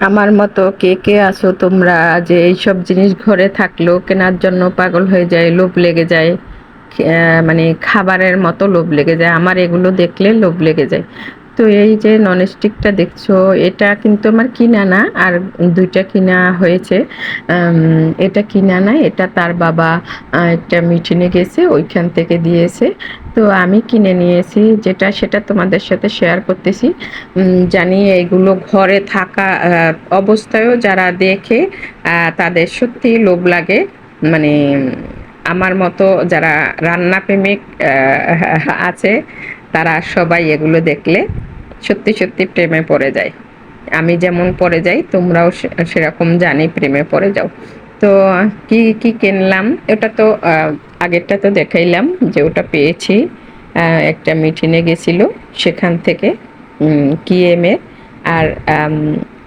আমার মতো কে কে আছো তোমরা যে এইসব জিনিস ঘরে থাকলেও কেনার জন্য পাগল হয়ে যায়, লোভ লেগে যায় মানে খাবারের মতো লোভ লেগে যায়। আমার এগুলো দেখলে লোভ লেগে যায়। তো এই যে ননস্টিকটা দেখছ, এটা কিন্তু আমার কিনা না, আর দুইটা কিনা হয়েছে। এটা কিনা না এটা তার বাবা একটা মিটিংয়ে গেছে, ওইখান থেকে দিয়েছে। তো আমি কিনে নিয়েছি, যেটা সেটা তোমাদের সাথে শেয়ার করতেছি। জানি এগুলো ঘরে থাকা অবস্থায়ও যারা দেখে তাদের সত্যি লোভ লাগে। মানে আমার মতো যারা রান্না প্রেমিক আছে, তারা সবাই এগুলো দেখলে সত্যি সত্যি প্রেমে পড়ে যায় আমি যেমন পড়ে যাই, তোমরাও সেরকম জানি প্রেমে পড়ে যাও। তো কি কি কিনলাম? ওটা তো আগেরটা তো দেখাইলাম যে ওটা পেয়েছি। একটা মিটিংয়ে গেছিল সেখান থেকে কিএমের আর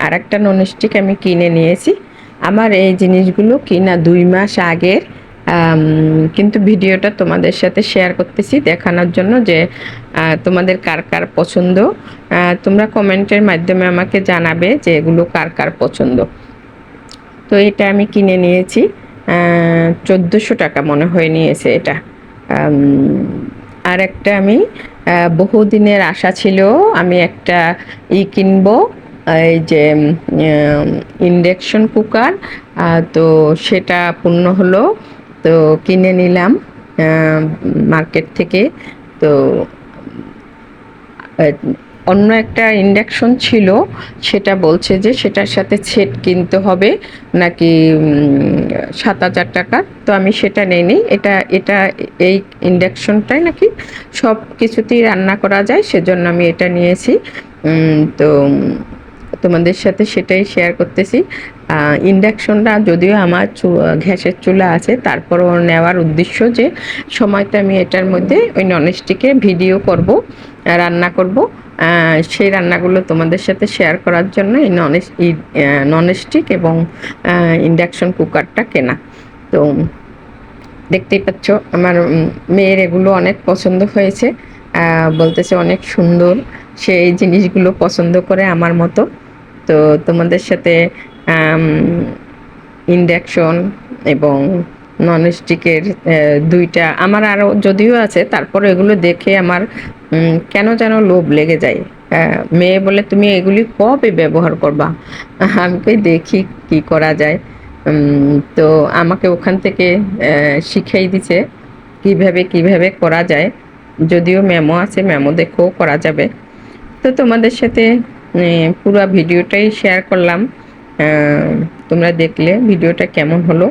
আর একটা ননস্টিক আমি কিনে নিয়েছি। আমার এই জিনিসগুলো কিনা দুই মাস আগের কিন্তু ভিডিওটা তোমাদের সাথে শেয়ার করতেছি দেখানোর জন্য যে তোমাদের কার কার পছন্দ। তোমরা কমেন্টের মাধ্যমে আমাকে জানাবে যে এগুলো কার কার পছন্দ। তো এটা আমি কিনে নিয়েছি। চোদ্দোশো টাকা মনে হয়ে নিয়েছে এটা। আর একটা আমি বহুদিনের আশা ছিল আমি একটা ই কিনবো, এই যে ইন্ডাকশন কুকার। তো সেটা পূর্ণ হলো। তো কিনে নিলাম মার্কেট থেকে। তো অন্য একটা ইন্ডাকশন ছিল, সেটা বলছে যে সেটার সাথে সেট কিনতে হবে, নাকি সাত হাজার টাকার তো আমি সেটা নেইনি। এটা এটা এই ইন্ডাকশনটাই নাকি সব কিছুতেই রান্না করা যায়, সেজন্য আমি এটা নিয়েছি। তো তোমাদের সাথে সেটাই শেয়ার করতেছি। ইন্ডাকশনটা যদিও আমার গ্যাসের চুলা আছে, তারপরও নেওয়ার উদ্দেশ্য যে সময়টা আমি এটার মধ্যে ওই ননস্টিকে ভিডিও করব, রান্না করব। সেই রান্নাগুলো তোমাদের সাথে শেয়ার করার জন্য এই নন ননস্টিক এবং ইন্ডাকশন কুকারটা কেনা। তো, দেখতেই পাচ্ছ আমার মেয়ের এগুলো অনেক পছন্দ হয়েছে। বলতেছে অনেক সুন্দর, সে এই জিনিসগুলো পছন্দ করে আমার মতো। তো তোমাদের সাথে ইন্ডাকশন এবং ননস্টিকের দুইটা আমার আরও যদিও আছে, তারপরে এগুলো দেখে আমার কেন যেন লোভ লেগে যায়। মেয়ে বলে, তুমি এগুলি কবে ব্যবহার করবা? আমি দেখি কি করা যায়। তো আমাকে ওখান থেকে শিখিয়ে দিছে, কীভাবে কীভাবে করা যায়। যদিও মেমো আছে মেমো দেখেও করা যাবে। তো তোমাদের সাথে পুরো ভিডিওটাই শেয়ার করলাম। তোমরা দেখলে ভিডিওটা কেমন হলো।